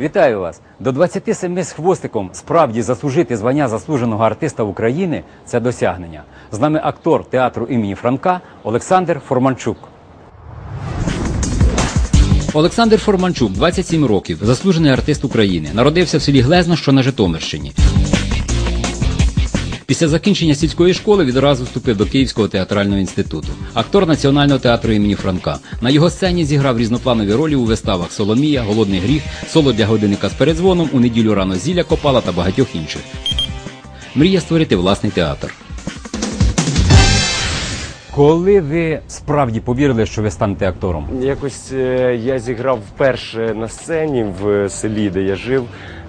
Вітаю вас! До 27 з хвостиком справді заслужити звання заслуженого артиста України це досягнення. З нами актор театру імені Франка Олександр Форманчук. Олександр Форманчук, 27 років, заслужений артист України. Народився в селі Глезно, що на Житомирщині. Після закінчення сільської школи відразу вступив до Київського театрального інституту. Актор Національного театру імені Франка. На його сцені зіграв різнопланові ролі у виставах Соломія, Голодний гріх, Соло для годинника з передзвоном, у неділю рано зілля Копала та багатьох інших. Мріє створити власний театр. Коли ви справді повірили, що ви станете актором? Якось е, я зіграв вперше на сцені в селі, де я жив.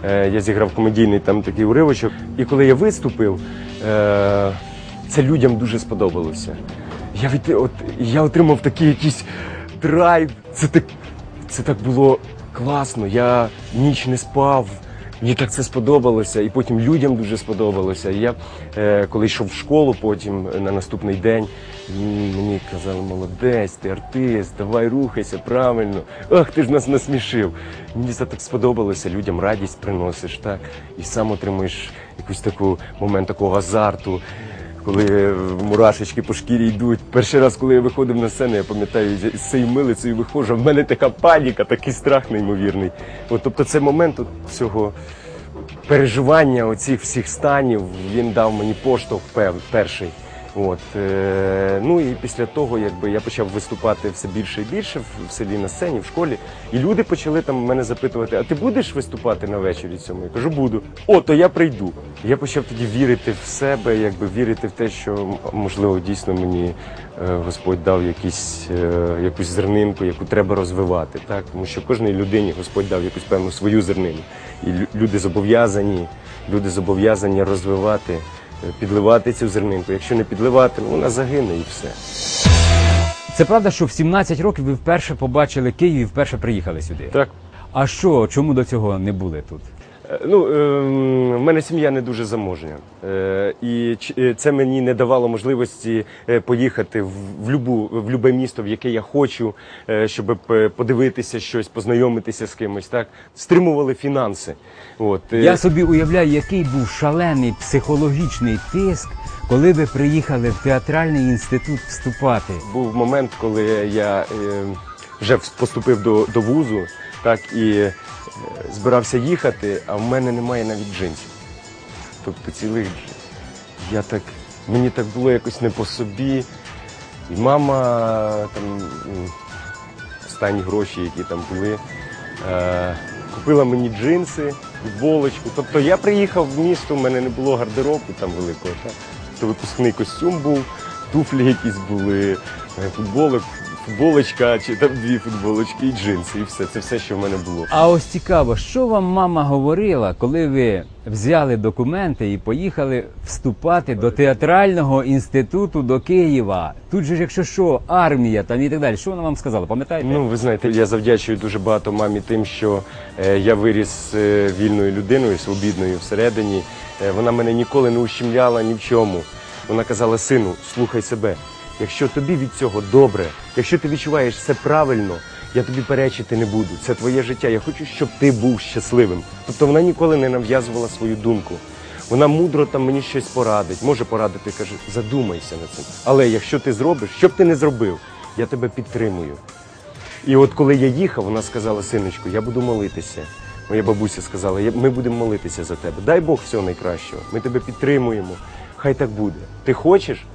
Е, Я зіграв комедійний там такий уривочок. І коли я виступив, е, це людям дуже сподобалося. Я від от я отримав такий якийсь драйв. Це так, це так було класно. Я ніч не спав. Мені так це сподобалося, і потім людям дуже сподобалося. І я е, коли йшов в школу, потім е, на наступний день мені казали, молодець, ти артист, давай рухайся правильно. Ах, ти ж нас насмішив. Мені це так сподобалося, людям радість приносиш, так, і сам отримуєш якийсь таку момент такого азарту. Коли мурашечки по шкірі йдуть. Перший раз, коли я виходив на сцену, я пам'ятаю, з цією милицею виходжу, в мене така паніка, такий страх неймовірний. От, тобто це момент от цього переживання оцих всіх станів, він дав мені поштовх перший. От, е, ну і після того, якби я почав виступати все більше і більше в, селі на сцені, в школі, і люди почали там мене запитувати: а ти будеш виступати на вечорі цьому? Я кажу, буду. О, то я прийду. Я почав тоді вірити в себе, якби вірити в те, що можливо дійсно мені е, Господь дав якісь, е, якусь зернинку, яку треба розвивати. Так? Тому що кожній людині Господь дав якусь певну свою зернину. І люди зобов'язані, люди зобов'язані розвивати, підливати цю зернинку. Якщо не підливати, ну вона загине і все. Це правда, що в 17 років ви вперше побачили Київ і вперше приїхали сюди. Так. А що, чому до цього не були тут? Ну, е, в мене сім'я не дуже заможня, е, і е, це мені не давало можливості е, поїхати в, любу, в любе місто, в яке я хочу, щоб подивитися щось, познайомитися з кимось. Так стримували фінанси. От Я собі уявляю, який був шалений психологічний тиск, коли ви приїхали в театральний інститут вступати. був момент, коли я вже поступив до, до вузу, так і е, збирався їхати, а в мене немає навіть джинсів. Тобто цілих. Я так, мені так було якось не по собі. І мама там останні гроші, які там були, е, купила мені джинси, футболочку. Тобто я приїхав в місто, в мене не було гардеробу там великого. Так? То випускний костюм був, туфлі якісь були, е, футболок, футболочка, чи там дві футболочки і джинси, і все. Це все, що в мене було. А ось цікаво, що вам мама говорила, коли ви взяли документи і поїхали вступати до театрального інституту до Києва? Тут же ж, якщо що, армія там і так далі. Що вона вам сказала? Пам'ятаєте? Ну, ви знаєте, я завдячую дуже багато мамі тим, що е, я виріс е, вільною людиною, свобідною всередині. Е, вона мене ніколи не ущемляла ні в чому. Вона казала, сину, слухай себе. Якщо тобі від цього добре, якщо ти відчуваєш все правильно, я тобі перечити не буду. Це твоє життя. Я хочу, щоб ти був щасливим. Тобто вона ніколи не нав'язувала свою думку. Вона мудро там мені щось порадить, може порадити, каже, задумайся над цим. Але якщо ти зробиш, що б ти не зробив, я тебе підтримую. І от коли я їхав, вона сказала, синочку, я буду молитися. Моя бабуся сказала, ми будемо молитися за тебе. Дай Бог всього найкращого. Ми тебе підтримуємо. Хай так буде. Ти хочеш?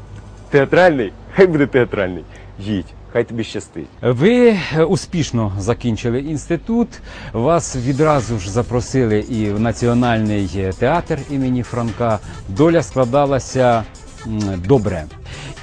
Театральний? Хай буде театральний. Їдь, хай тобі щастить. Ви е, успішно закінчили інститут. Вас відразу ж запросили і в Національний е, театр імені Франка. Доля складалася добре.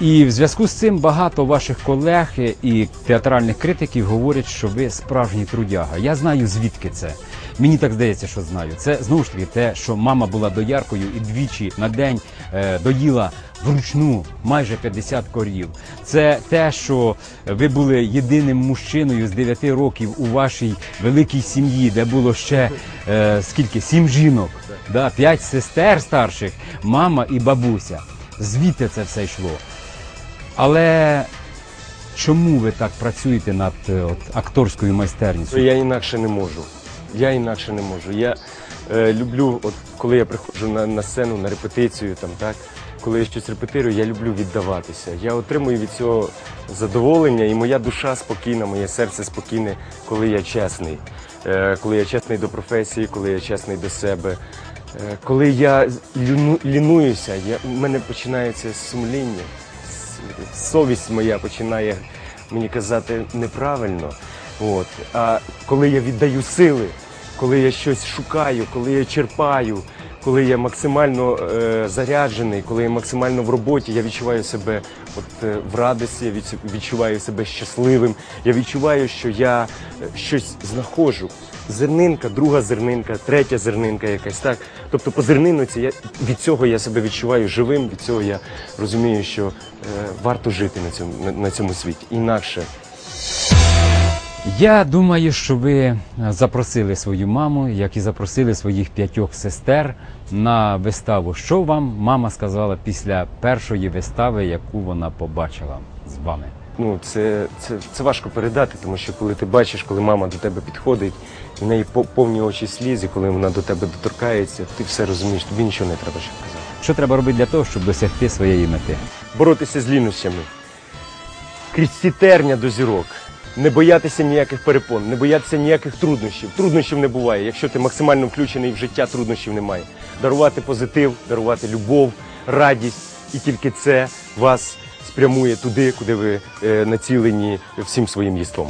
І в зв'язку з цим багато ваших колег і театральних критиків говорять, що ви справжній трудяга. Я знаю звідки це. Мені так здається, що знаю. Це знову ж таки те, що мама була дояркою і двічі на день е, доїла вручну майже 50 корів. Це те, що ви були єдиним мужчиною з 9 років у вашій великій сім'ї, де було ще е, скільки? Сім жінок, да, сестер старших, мама і бабуся. Звідти це все йшло. Але чому ви так працюєте над е, от, акторською майстерністю? Я інакше не можу. Я інакше не можу. Я е, люблю, от коли я приходжу на, на сцену, на репетицію, там так, коли я щось репетирую, я люблю віддаватися. Я отримую від цього задоволення, і моя душа спокійна, моє серце спокійне, коли я чесний. Е, коли я чесний до професії, коли я чесний до себе. Е, коли я ліну, лінуюся, я, у мене починається сумління, совість моя починає мені казати неправильно. От. А коли я віддаю сили, коли я щось шукаю, коли я черпаю, коли я максимально е, заряджений, коли я максимально в роботі, я відчуваю себе от, е, в радості, я відчуваю себе щасливим. Я відчуваю, що я е, щось знаходжу. Зернинка, друга зернинка, третя зернинка якась так. Тобто по зерниноці я від цього я себе відчуваю живим, від цього я розумію, що е, варто жити на цьому, на, на цьому світі. Інакше Я думаю, що ви запросили свою маму, як і запросили своїх п'ятьох сестер на виставу. Що вам мама сказала після першої вистави, яку вона побачила з вами? Ну, це, це, це важко передати, тому що коли ти бачиш, коли мама до тебе підходить, в неї по- повні очі сліз, і коли вона до тебе доторкається, ти все розумієш, тобі нічого не треба ще казати. Що треба робити для того, щоб досягти своєї мети? Боротися з лінощами, крізь ці терня до зірок, не боятися ніяких перепон, не боятися ніяких труднощів. Труднощів не буває. Якщо ти максимально включений в життя, труднощів немає. Дарувати позитив, дарувати любов, радість, і тільки це вас спрямує туди, куди ви е, націлені всім своїм єством.